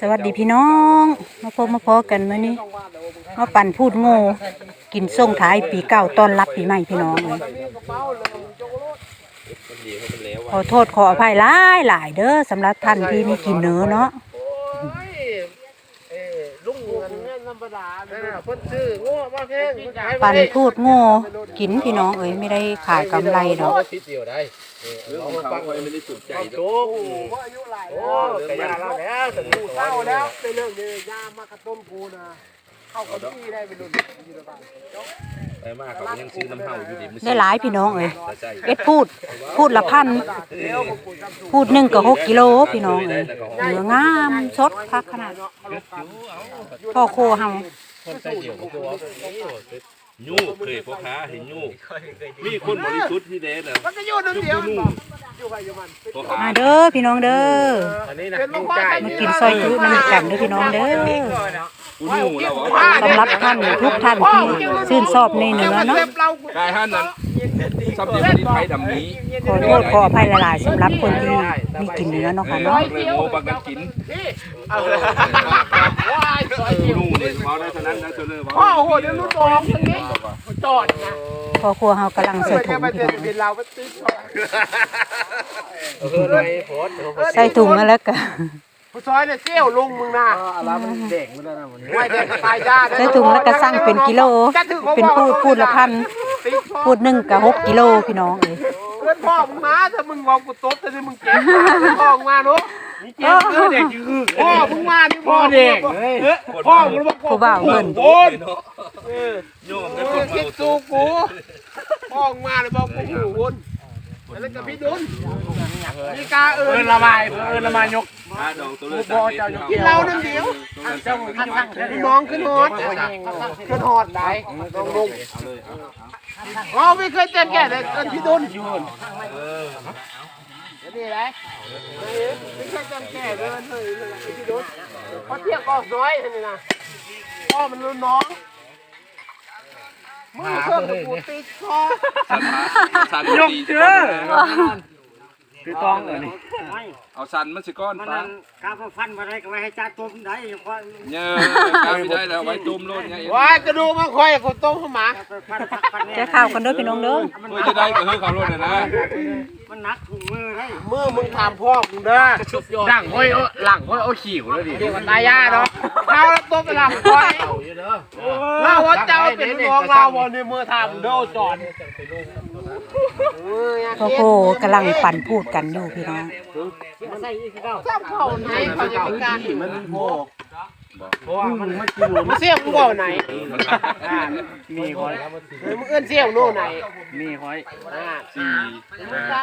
สวัสดีพี่น้อง มาพบมาพอกันมื้อนี้มาปั่นพูดโง่กินส่งท้ายปีเก่าต้อนรับปีใหม่พี่น้องเลยมันดีให้มันแล้วขอโทษขออภัยหลายหลายเด้อสำหรับท่านที่มีกินเนื้อเนาะลุงเงินเงินธรรมดาเนี่ยเพิ่นซื้อโง่มาแพงเพิ่นขายปั่นพูดโง่กินพี่น้องเอ้ยไม่ได้ขายกำไรดอกทิศ เดียวได้เรื่องของเขาไม่ได้สุดใจโจ๊กก็อายุหลายโอ้กระยาแล้วแล้วถึงกูเศร้าแล้วไปเรื่องนี้ยามากระต้มกูนะเข้ากับที่ได้ไปรุ่นอยู่ระบาดไปมากเขายังซื้อน้ำเห่าอยู่ดิได้หลายพี่น้องเอ้ยใช่เอ็ดพูดพูดละพันพูดหนึ่งก็หกกิโลพี่น้องเอ้ยเนื้องามสดคักขนาดพ่อโคเฮาคนใส่เดี่ ยวของตัวยูเคยพ่อค้าเห็นยูมีคนบริสุทธิ์ที่เด้น่ะมันก็อยู่นั่นเดียวอยู่ไปอยู่มันพ่อค้ามาเด้อพี่น้องเด้ออันนี้นะลูกจ่ายมากินซอยจุน้ำกันเด้อพี่น้องเด้อกูยูเราอะสำหรับท่านทุกท่านที่ชื่นชอบในเนื้อเนาะกายฮันนั้ นซับเดียวนี้ไทยดำนี้ขอโทษขออภัยหลายๆสำหรับคนที่มีกินเนื้อเนาะค่ะเนาะเลยโมปักกันกินว้ายซอยกูยูเนี่ยเมาได้เท่านั้นนะเธอเลยว่าพ่อโหเดี๋ยวรู้ตัวตรงนี้จอดนะพอครัวเฮากำลังใส่เพื่อถุจะงมาพี่เจน้อองเป็นเราไปตื้อจอดเออเลยโพสใส่ถุงแล้วก็ผู้ซอยเนี่ยเจี้ยวลุงมึงน่ะอะไรมันเด็กมันนะมันไม่เด็กตายจ้าใส่ถุงแล้วก็สั่งเป็นกิโล เป็นพูดพูดละพัน พูดหนึ่งก็หกกิโลพี่น้องเอ้ยเพื่อนพ่อมึงมาถ้ามึงมองกูตบแต่นี่มึงเก็บพ่อมึงมาเนาะเด็กคือพ่อมึงมานี่พ่อเด็กพ่อมึงบอกผู้บ่าวเพิ่นโดนโยมเอได้คอนคิดสู้กูพ่อมึงมาเลยบอกกูหูวน แล้วกับพี่ดุนมีกาเอิญระบายเอิญระบายยกห้าดอกตัวเลยกินเหล้านั่นเดียวมองขึ้นฮอดขึ้นฮอดได้ลองลงอ๋อไม่เคยเต้นแก่เลยเอิญพี่ดุนอยู่นี่ไรไม่เคยเต้นแก่เลยเฮ้ยพี่ดุนพอเทียบออกน้อยนี่นะพ่อมันรุ่นน้อง มือเครื่องกับกูติดคอสันยกเจอคือต้องเออนี่เอาสันมันสิก้อนปะกาฟันมาได้ก็ไว้ให้จ้าต้มได้เพราะเนี่ยกไม่ได้แล้วไว้ตุ่มโลดเนี่ยว้ายกระดูกมันคอยกูต้มเข้ามาฟันฟันแก้ข้าวกันเด้อพี่น้องเด้อเพื่อจะได้ก็คือเขาโลดนะ มันนักถุงมือให้มือมึงถามพ่อมึงเด้อหลังห้อยหลังห้อยเอาขิวเลยดิตายาเนาะเขาต้มไปหลังห้อยเราว่าเจ้าเป็นน้องเราบนในมือถามโดจอนพ่อโคกำลังปั่นพูดกันอยู่พี่น้องมาใส่อีกเก้าเจ้าเผ่าไหนเขาจะเป็นการมันโบกเพราะว่ามันมันกินมันเสี่ยงมึงบ่ไหนมีหอยมึงเอื้อนเสี่ยงโน่ไหนมีหอยอ่าสี่มึงกล้า